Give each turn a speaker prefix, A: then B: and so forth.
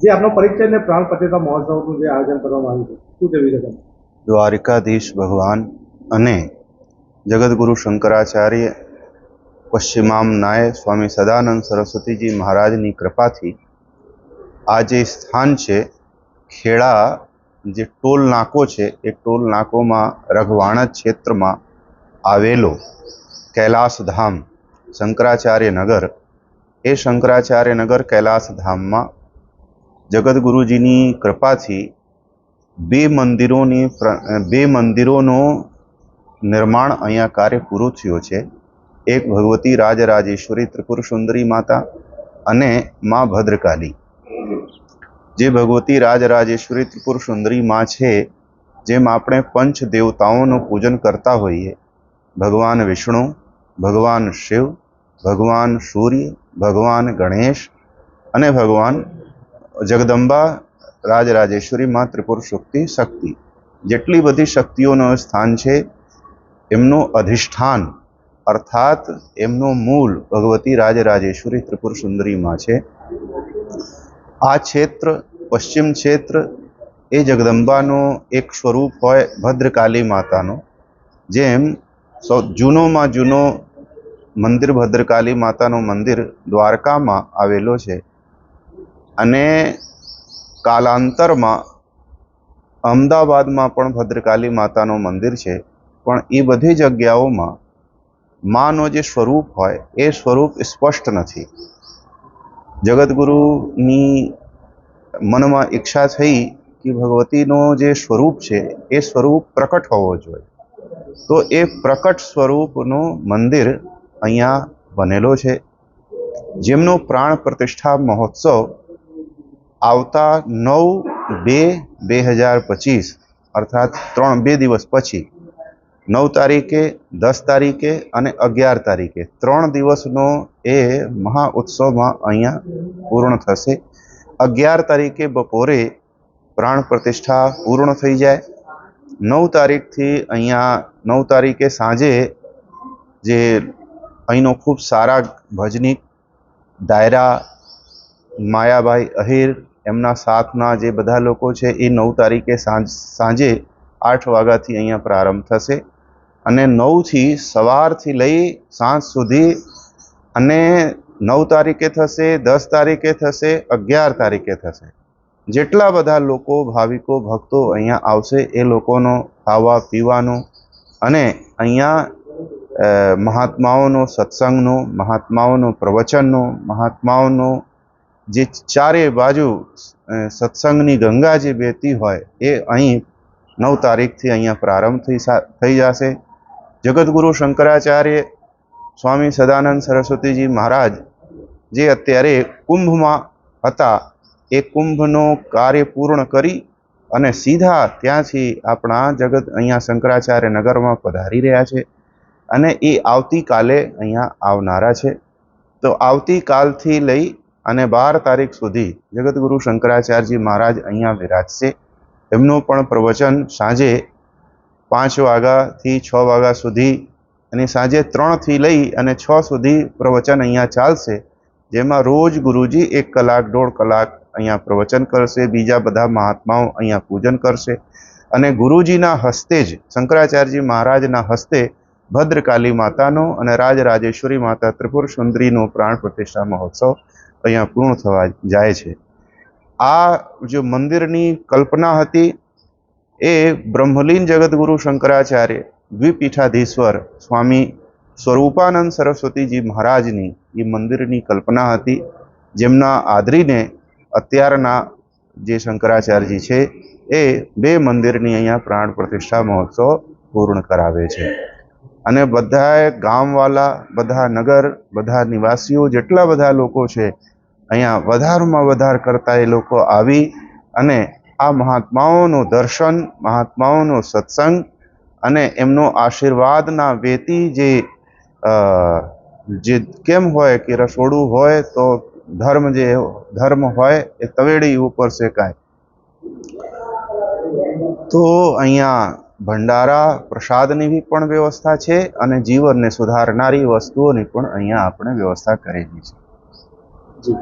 A: જે આપનો પરિચય ને પ્રાણ પ્રતિષ્ઠા મહોત્સવનું જે આયોજન કરવામાં આવ્યું છે, શું કેવી રીતે
B: દ્વારિકાધીશ ભગવાન અને જગદગુરુ શંકરાચાર્ય પશ્ચિમામનાય સ્વામી સદાનંદ સરસ્વતીજી મહારાજની કૃપાથી આ જે સ્થાન છે, ખેડા જે ટોલ નાકો છે, એ ટોલ નાકોમાં રઘવાણા ક્ષેત્રમાં આવેલો કૈલાસધામ, શંકરાચાર્ય નગર, એ શંકરાચાર્ય નગર કૈલાસધામમાં જગદગુરુજીની કૃપાથી બે મંદિરોની બે મંદિરોનું નિર્માણ અહીંયા કાર્ય પૂરું થયું છે. એક ભગવતી રાજરાજેશ્વરી ત્રિપુર સુંદરી માતા અને મા ભદ્રકાલી. જે ભગવતી રાજરાજેશ્વરી ત્રિપુર સુંદરી માં છે, જેમ આપણે પંચ દેવતાઓનું પૂજન કરતા હોઈએ, ભગવાન વિષ્ણુ, ભગવાન શિવ, ભગવાન સૂર્ય, ભગવાન ગણેશ અને ભગવાન જગદંબા રાજરાજેશ્વરી માં ત્રિપુર શક્તિ શક્તિ. જેટલી બધી શક્તિઓનું સ્થાન છે, એમનું અધિષ્ઠાન, અર્થાત એમનું મૂળ ભગવતી રાજરાજેશ્વરી ત્રિપુર સુંદરીમાં છે. આ ક્ષેત્ર, પશ્ચિમ ક્ષેત્ર, એ જગદંબાનું એક સ્વરૂપ હોય ભદ્રકાલી માતાનું, જેમ સૌ જૂનોમાં જૂનો મંદિર ભદ્રકાલી માતાનું મંદિર દ્વારકામાં આવેલો છે. અને કાલાંતરમાં અમદાવાદમાં પણ ભદ્રકાલી માતાનું મંદિર છે, પણ એ બધી જગ્યાઓમાં માનો જે સ્વરૂપ હોય, એ સ્વરૂપ સ્પષ્ટ નથી. જગતગુરુની મનમાં ઈચ્છા થઈ કે ભગવતીનો જે સ્વરૂપ છે, એ સ્વરૂપ પ્રકટ હોવો જોઈએ. તો એ પ્રકટ સ્વરૂપનું મંદિર અહીંયા બનેલો છે. જેમનો પ્રાણ પ્રતિષ્ઠા મહોત્સવ આવતા નવ બે બે હજાર પચીસ, અર્થાત ત્રણ બે દિવસ પછી, નવ તારીખે, દસ તારીખે અને અગિયાર તારીખે, ત્રણ દિવસનો એ મહા ઉત્સવમાં અહીંયા પૂર્ણ થશે. અગિયાર તારીખે બપોરે પ્રાણ પ્રતિષ્ઠા પૂર્ણ થઈ જાય. નવ તારીખથી અહીંયા, નવ તારીખે સાંજે જે અહીંનો ખૂબ સારા ભજનીક ડાયરા માયાભાઈ અહીર, એમના સાથના જે બધા લોકો છે, એ નવ તારીખે સાંજ સાંજે આઠ વાગ્યાથી અહીંયા પ્રારંભ થશે અને નવથી સવારથી લઈ સાંજ સુધી અને નવ તારીખે થશે, દસ તારીખે થશે, અગિયાર તારીખે થશે. જેટલા બધા લોકો, ભાવિકો, ભક્તો અહીંયા આવશે, એ લોકોનો ખાવા પીવાનું અને અહીંયા મહાત્માઓનો સત્સંગનો, મહાત્માઓનો પ્રવચનનો, મહાત્માઓનું જે ચારે બાજુ સત્સંગની ગંગા જે વહેતી હોય એ અહીં નવ તારીખથી અહીંયા પ્રારંભ થઈ થઈ જશે. જગદગુરુ શંકરાચાર્ય સ્વામી સદાનંદ સરસ્વતીજી મહારાજ જે અત્યારે કુંભમાં હતા, એ કુંભનું કાર્ય પૂર્ણ કરી અને સીધા ત્યાંથી આપણા જગત અહીંયા શંકરાચાર્ય નગરમાં પધારી રહ્યા છે અને એ આવતીકાલે અહીંયા આવનારા છે. તો આવતીકાલથી લઈ અને બાર તારીખ સુધી જગતગુરુ શંકરાચાર્યજી મહારાજ અહીંયા વિરાજશે. એમનું પણ પ્રવચન સાંજે પાંચ વાગ્યાથી છ વાગ્યા સુધી અને સાંજે ત્રણથી લઈ અને છ સુધી પ્રવચન અહીંયા ચાલશે, જેમાં રોજ ગુરુજી એક કલાક, દોઢ કલાક અહીંયા પ્રવચન કરશે, બીજા બધા મહાત્માઓ અહીંયા પૂજન કરશે અને ગુરુજીના હસ્તે જ, શંકરાચાર્યજી મહારાજના હસ્તે ભદ્રકાલી માતાનો અને રાજરાજેશ્વરી માતા ત્રિપુર સુંદરીનો પ્રાણ પ્રતિષ્ઠા મહોત્સવ અહીંયા પૂર્ણ થવા જાય છે. આ જે મંદિરની કલ્પના હતી એ બ્રહ્મલીન જગતગુરુ શંકરાચાર્ય દ્વિપીઠાધીશ્વર સ્વામી સ્વરૂપાનંદ સરસ્વતીજી મહારાજની એ મંદિરની કલ્પના હતી, જેમના આદરીને અત્યારના જે શંકરાચાર્યજી છે એ બે મંદિરની અહીંયા પ્રાણ પ્રતિષ્ઠા મહોત્સવ પૂર્ણ કરાવે છે. અને બધાએ ગામવાળા બધા નગર, બધા નિવાસીઓ, જેટલા બધા લોકો છે અહીંયા વધારમાં વધાર કરતા એ લોકો આવી અને આ મહાત્માઓનું દર્શન, મહાત્માઓનો સત્સંગ અને એમનો આશીર્વાદના વેતી જે જે કેમ હોય કે રસોડું હોય તો ધર્મ જે ધર્મ હોય એ તવેડી ઉપર શેકાય. તો અહીંયા ભંડારા, પ્રસાદની બી પણ વ્યવસ્થા છે અને જીવનને સુધારનારી વસ્તુઓની પણ અહીંયા આપણે વ્યવસ્થા કરેલી છે.
A: જી